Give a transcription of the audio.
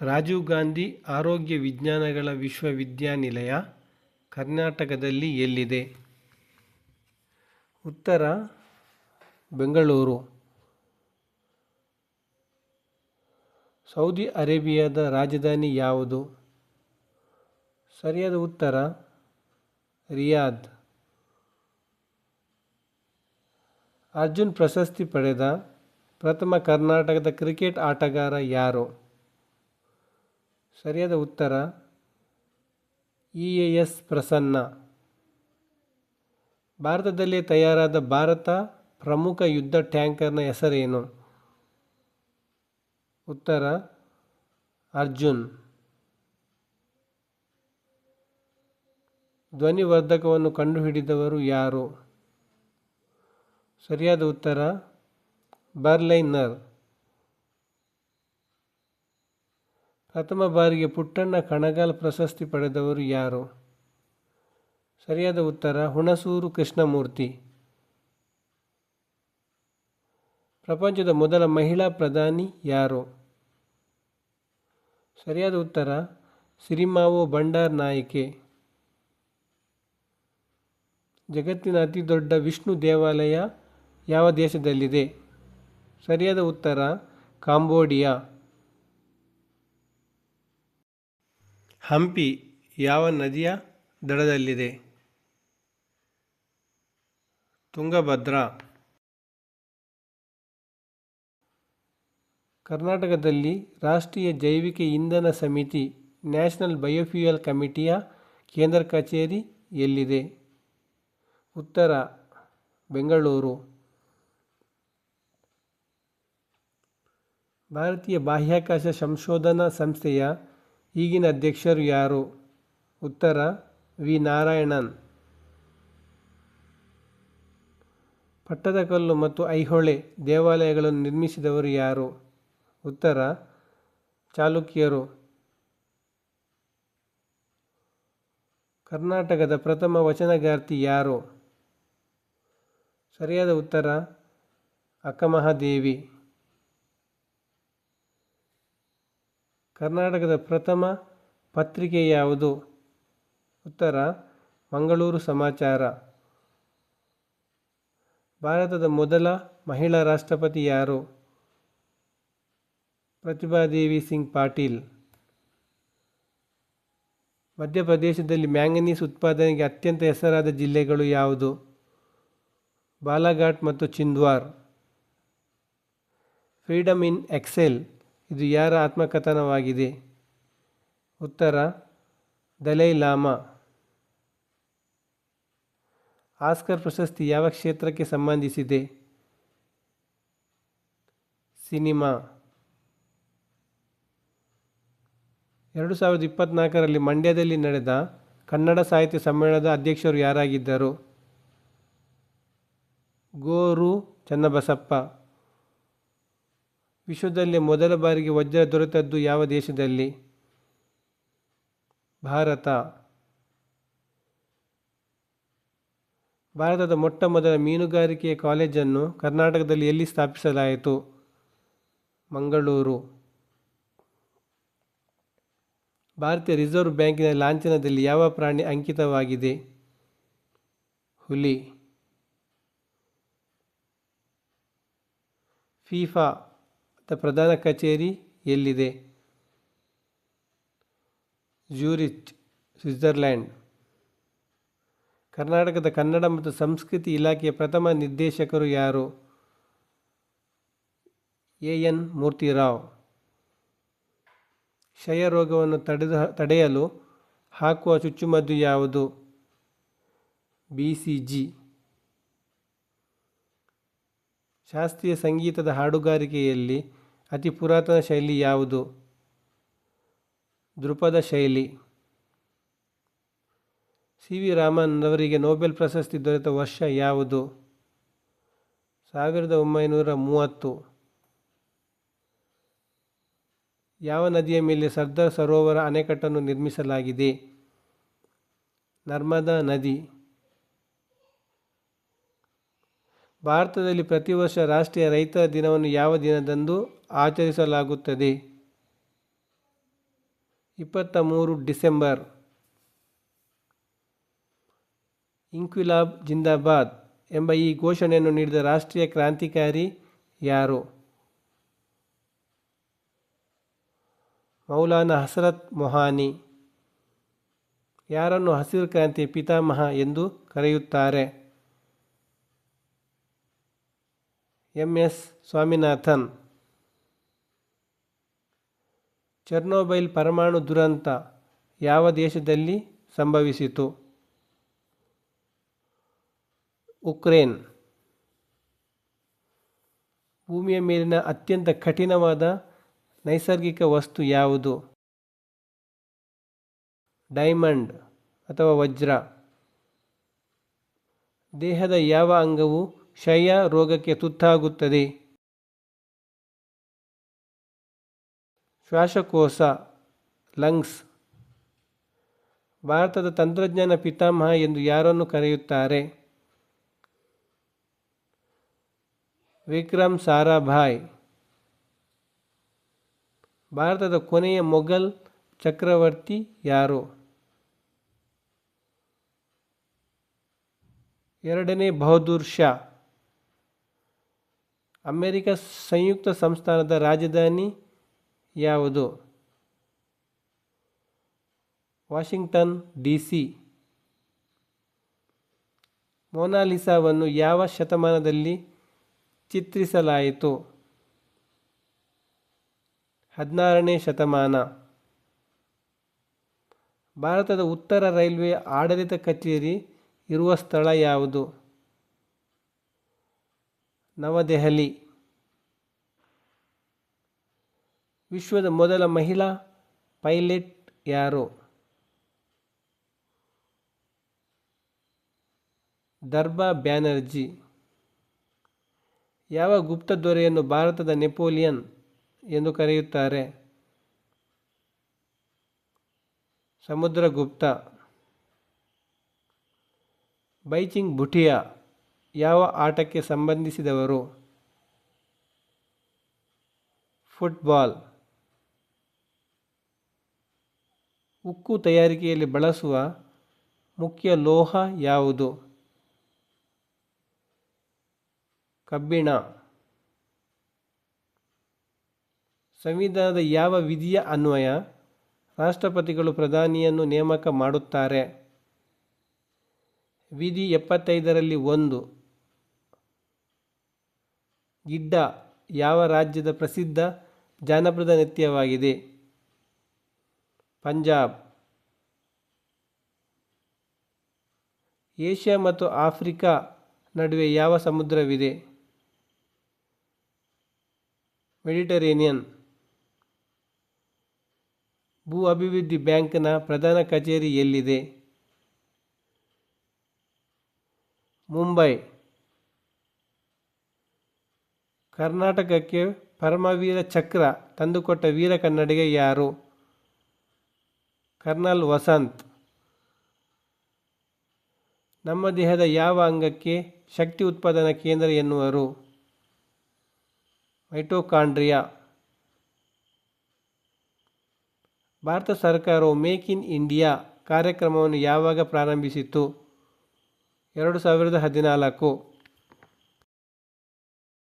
ರಾಜೀವ್ ಗಾಂಧಿ ಆರೋಗ್ಯ ವಿಜ್ಞಾನಗಳ ವಿಶ್ವವಿದ್ಯಾನಿಲಯ ಕರ್ನಾಟಕದಲ್ಲಿ ಎಲ್ಲಿದೆ? ಉತ್ತರ ಬೆಂಗಳೂರು. ಸೌದಿ ಅರೇಬಿಯಾದ ರಾಜಧಾನಿ ಯಾವುದು? ಸರಿಯಾದ ಉತ್ತರ, ರಿಯಾದ್. ಅರ್ಜುನ್ ಪ್ರಶಸ್ತಿ ಪಡೆದ ಪ್ರಥಮ ಕರ್ನಾಟಕದ ಕ್ರಿಕೆಟ್ ಆಟಗಾರ ಯಾರು? ಸರಿಯಾದ ಉತ್ತರ. E A S Prasanna. ಭಾರತದಲ್ಲಿ ತಯಾರಾದ ಭಾರತ ಪ್ರಮುಖ ಯುದ್ಧ ಟ್ಯಾಂಕರ್ನ ಹೆಸರೇನು? ಉತ್ತರ, ಅರ್ಜುನ್. ಧ್ವನಿವರ್ಧಕವನ್ನು ಕಂಡುಹಿಡಿದವರು ಯಾರು? ಸರಿಯಾದ ಉತ್ತರ, ಬರ್ಲೈನರ್. ಪ್ರಥಮ ಬಾರಿಗೆ ಪುಟ್ಟಣ್ಣ ಕಣಗಾಲ್ ಪ್ರಶಸ್ತಿ ಪಡೆದವರು ಯಾರು? ಸರಿಯಾದ ಉತ್ತರ, ಹುಣಸೂರು ಕೃಷ್ಣಮೂರ್ತಿ. ಪ್ರಪಂಚದ ಮೊದಲ ಮಹಿಳಾ ಪ್ರಧಾನಿ ಯಾರು? ಸರಿಯಾದ ಉತ್ತರ, ಸಿರಿಮಾವೋ ಭಂಡಾರ್ ನಾಯಕೆ. ಜಗತ್ತಿನ ಅತಿ ದೊಡ್ಡ ವಿಷ್ಣು ದೇವಾಲಯ ಯಾವ ದೇಶದಲ್ಲಿದೆ? ಸರಿಯಾದ ಉತ್ತರ, ಕಾಂಬೋಡಿಯಾ. ಹಂಪಿ ಯಾವ ನದಿಯ ದಡದಲ್ಲಿದೆ? ತುಂಗಭದ್ರಾ. ಕರ್ನಾಟಕದಲ್ಲಿ ರಾಷ್ಟ್ರೀಯ ಜೈವಿಕ ಇಂಧನ ಸಮಿತಿ ನ್ಯಾಷನಲ್ ಬಯೋಫ್ಯೂಯಲ್ ಕಮಿಟಿಯ ಕೇಂದ್ರ ಕಚೇರಿ ಎಲ್ಲಿದೆ? ಉತ್ತರ ಬೆಂಗಳೂರು. ಭಾರತೀಯ ಬಾಹ್ಯಾಕಾಶ ಸಂಶೋಧನಾ ಸಂಸ್ಥೆಯ ಈಗಿನ ಅಧ್ಯಕ್ಷರು ಯಾರು? ಉತ್ತರ ವಿ. ನಾರಾಯಣನ್. ಪಟ್ಟದಕಲ್ಲು ಮತ್ತು ಐಹೊಳೆ ದೇವಾಲಯಗಳನ್ನು ನಿರ್ಮಿಸಿದವರು ಯಾರು? ಉತ್ತರ ಚಾಲುಕ್ಯರು. ಕರ್ನಾಟಕದ ಪ್ರಥಮ ವಚನಗಾರ್ತಿ ಯಾರು? ಸರಿಯಾದ ಉತ್ತರ ಅಕ್ಕಮಹಾದೇವಿ. ಕರ್ನಾಟಕದ ಪ್ರಥಮ ಪತ್ರಿಕೆ ಯಾವುದು? ಉತ್ತರ, ಮಂಗಳೂರು ಸಮಾಚಾರ. ಭಾರತದ ಮೊದಲ ಮಹಿಳಾ ರಾಷ್ಟ್ರಪತಿ ಯಾರು? ಪ್ರತಿಭಾದೇವಿ ಸಿಂಗ್ ಪಾಟೀಲ್. ಮಧ್ಯಪ್ರದೇಶದಲ್ಲಿ ಮ್ಯಾಂಗನೀಸ್ ಉತ್ಪಾದನೆಗೆ ಅತ್ಯಂತ ಹೆಸರಾದ ಜಿಲ್ಲೆಗಳು ಯಾವುದು? ಬಾಲಾಘಾಟ್ ಮತ್ತು ಚಿಂದ್ವಾರ್. Freedom in Excel. ಇದು ಯಾರ ಆತ್ಮಕಥನವಾಗಿದೆ? ಉತ್ತರ, ದಲೈ ಲಾಮಾ. ಆಸ್ಕರ್ ಪ್ರಶಸ್ತಿ ಯಾವ ಕ್ಷೇತ್ರಕ್ಕೆ ಸಂಬಂಧಿಸಿದೆ? ಸಿನಿಮಾ. ಎರಡು ಸಾವಿರದ ಇಪ್ಪತ್ತ್ನಾಲ್ಕರಲ್ಲಿ ಮಂಡ್ಯದಲ್ಲಿ ನಡೆದ ಕನ್ನಡ ಸಾಹಿತ್ಯ ಸಮ್ಮೇಳನದ ಅಧ್ಯಕ್ಷರು ಯಾರಾಗಿದ್ದರು? ಗೋರು ಚನ್ನಬಸಪ್ಪ. ವಿಶ್ವದಲ್ಲೇ ಮೊದಲ ಬಾರಿಗೆ ವಜ್ರ ದೊರೆತದ್ದು ಯಾವ ದೇಶದಲ್ಲಿ? ಭಾರತ. ಭಾರತದ ಮೊಟ್ಟ ಮೊದಲ ಮೀನುಗಾರಿಕೆಯ ಕಾಲೇಜನ್ನು ಕರ್ನಾಟಕದಲ್ಲಿ ಎಲ್ಲಿ ಸ್ಥಾಪಿಸಲಾಯಿತು? ಮಂಗಳೂರು. ಭಾರತೀಯ ರಿಸರ್ವ್ ಬ್ಯಾಂಕಿನ ಲಾಂಛನದಲ್ಲಿ ಯಾವ ಪ್ರಾಣಿ ಅಂಕಿತವಾಗಿದೆ? ಹುಲಿ. ಫೀಫಾ. ಪ್ರಧಾನ ಕಚೇರಿ ಎಲ್ಲಿದೆ? ಜ್ಯೂರಿಚ್ ಸ್ವಿಟ್ಜರ್ಲ್ಯಾಂಡ್ ಕರ್ನಾಟಕದ ಕನ್ನಡ ಮತ್ತು ಸಂಸ್ಕೃತಿ ಇಲಾಖೆಯ ಪ್ರಥಮ ನಿರ್ದೇಶಕರು ಯಾರು? ಎ. ಎನ್. ಮೂರ್ತಿರಾವ್. ಕ್ಷಯ ರೋಗವನ್ನು ತಡೆದ, ತಡೆಯಲು ಹಾಕುವ ಚುಚ್ಚುಮದ್ದು ಯಾವುದು? ಬಿ. ಸಿ. ಜಿ. ಶಾಸ್ತ್ರೀಯ ಸಂಗೀತದ ಹಾಡುಗಾರಿಕೆಯಲ್ಲಿ ಅತಿ ಪುರಾತನ ಶೈಲಿ ಯಾವುದು? ದ್ರುಪದ ಶೈಲಿ. ಸಿ ವಿ ರಾಮನ್ ಅವರಿಗೆ ನೊಬೆಲ್ ಪ್ರಶಸ್ತಿ ದೊರೆತ ವರ್ಷ ಯಾವುದು? ಸಾವಿರದ ಒಂಬೈನೂರ ಮೂವತ್ತು. ಯಾವ ನದಿಯ ಮೇಲೆ ಸರ್ದಾರ್ ಸರೋವರ ಅಣೆಕಟ್ಟನ್ನು ನಿರ್ಮಿಸಲಾಗಿದೆ? ನರ್ಮದಾ ನದಿ. ಭಾರತದಲ್ಲಿ ಪ್ರತಿ ವರ್ಷ ರಾಷ್ಟ್ರೀಯ ರೈತರ ದಿನವನ್ನು ಯಾವ ದಿನದಂದು ಆಚರಿಸಲಾಗುತ್ತದೆ? ಇಪ್ಪತ್ತ ಮೂರು ಡಿಸೆಂಬರ್. ಇಂಕ್ವಿಲಾಬ್ ಜಿಂದಾಬಾದ್ ಎಂಬ ಈ ಘೋಷಣೆಯನ್ನು ನೀಡಿದ ರಾಷ್ಟ್ರೀಯ ಕ್ರಾಂತಿಕಾರಿ ಯಾರು? ಮೌಲಾನಾ ಹಸರತ್ ಮೊಹಾನಿ. ಯಾರನ್ನು ಹಸಿರು ಕ್ರಾಂತಿಯ ಪಿತಾಮಹ ಎಂದು ಕರೆಯುತ್ತಾರೆ? M S Swaminathan. ಚೆರ್ನೋಬೈಲ್ ಪರಮಾಣು ದುರಂತ ಯಾವ ದೇಶದಲ್ಲಿ ಸಂಭವಿಸಿತು? ಉಕ್ರೇನ್. ಭೂಮಿಯ ಮೇಲಿನ ಅತ್ಯಂತ ಕಠಿಣವಾದ ನೈಸರ್ಗಿಕ ವಸ್ತು ಯಾವುದು? ಡೈಮಂಡ್ ಅಥವಾ ವಜ್ರ. ದೇಹದ ಯಾವ ಅಂಗವು ಕ್ಷಯ ರೋಗಕ್ಕೆ ತುತ್ತಾಗುತ್ತದೆ. ಶ್ವಾಸಕೋಶ, ಲಂಗ್ಸ್. ಭಾರತದ ತಂತ್ರಜ್ಞಾನ ಪಿತಾಮಹ ಎಂದು ಯಾರನ್ನು ಕರೆಯುತ್ತಾರೆ? ವಿಕ್ರಮ್ ಸಾರಾಭಾಯ್. ಭಾರತದ ಕೊನೆಯ ಮೊಘಲ್ ಚಕ್ರವರ್ತಿ ಯಾರು? ಎರಡನೇ ಬಹದ್ದೂರ್ ಶಾ ಅಮೆರಿಕ ಸಂಯುಕ್ತ ಸಂಸ್ಥಾನದ ರಾಜಧಾನಿ ಯಾವುದು? Washington, D C. ಮೊನಾಲಿಸಾವನ್ನು ಯಾವ ಶತಮಾನದಲ್ಲಿ ಚಿತ್ರಿಸಲಾಯಿತು? ಹದಿನಾರನೇ ಶತಮಾನ. ಭಾರತದ ಉತ್ತರ ರೈಲ್ವೆ ಆಡಳಿತ ಕಚೇರಿ ಇರುವ ಸ್ಥಳ ಯಾವುದು? ನವದೆಹಲಿ. ವಿಶ್ವದ ಮೊದಲ ಮಹಿಳಾ ಪೈಲಟ್ ಯಾರು? ದರ್ಬಾ ಬ್ಯಾನರ್ಜಿ. ಯಾವ ಗುಪ್ತ ದೊರೆಯನ್ನು ಭಾರತದ ನೆಪೋಲಿಯನ್ ಎಂದು ಕರೆಯುತ್ತಾರೆ? ಸಮುದ್ರಗುಪ್ತ ಬೈಚಿಂಗ್ ಭುಟಿಯಾ. ಯಾವ ಆಟಕ್ಕೆ ಸಂಬಂಧಿಸಿದವರು? ಫುಟ್ಬಾಲ್. ಉಕ್ಕು ತಯಾರಿಕೆಯಲ್ಲಿ ಬಳಸುವ ಮುಖ್ಯ ಲೋಹ ಯಾವುದು? ಕಬ್ಬಿಣ. ಸಂವಿಧಾನದ ಯಾವ ವಿಧಿಯ ಅನ್ವಯ? ರಾಷ್ಟ್ರಪತಿಗಳು ಪ್ರಧಾನಿಯನ್ನು ನೇಮಕ ಮಾಡುತ್ತಾರೆ. ವಿಧಿ ಎಪ್ಪತ್ತೈದರಲ್ಲಿ ಒಂದು. ಗಿಡ್ಡ ಯಾವ ರಾಜ್ಯದ ಪ್ರಸಿದ್ಧ ಜಾನಪದ ನೃತ್ಯವಾಗಿದೆ? ಪಂಜಾಬ್. ಏಷ್ಯಾ ಮತ್ತು ಆಫ್ರಿಕಾ ನಡುವೆ ಯಾವ ಸಮುದ್ರವಿದೆ? ಮೆಡಿಟರೇನಿಯನ್. ಭೂ ಅಭಿವೃದ್ಧಿ ಬ್ಯಾಂಕ್ನ ಪ್ರಧಾನ ಕಚೇರಿ ಎಲ್ಲಿದೆ? ಮುಂಬೈ. ಕರ್ನಾಟಕಕ್ಕೆ ಪರಮವೀರ ಚಕ್ರ ತಂದುಕೊಟ್ಟ ವೀರ ಕನ್ನಡಿಗ ಯಾರು? ಕರ್ನಲ್ ವಸಂತ್. ನಮ್ಮ ದೇಹದ ಯಾವ ಅಂಗಕ್ಕೆ ಶಕ್ತಿ ಉತ್ಪಾದನಾ ಕೇಂದ್ರ ಎನ್ನುವರು? ಮೈಟೋಕಾಂಡ್ರಿಯಾ. ಭಾರತ ಸರ್ಕಾರವು ಮೇಕ್ ಇನ್ ಇಂಡಿಯಾ ಕಾರ್ಯಕ್ರಮವನ್ನು ಯಾವಾಗ ಪ್ರಾರಂಭಿಸಿತು ಎರಡು ಸಾವಿರದ ಹದಿನಾಲ್ಕು.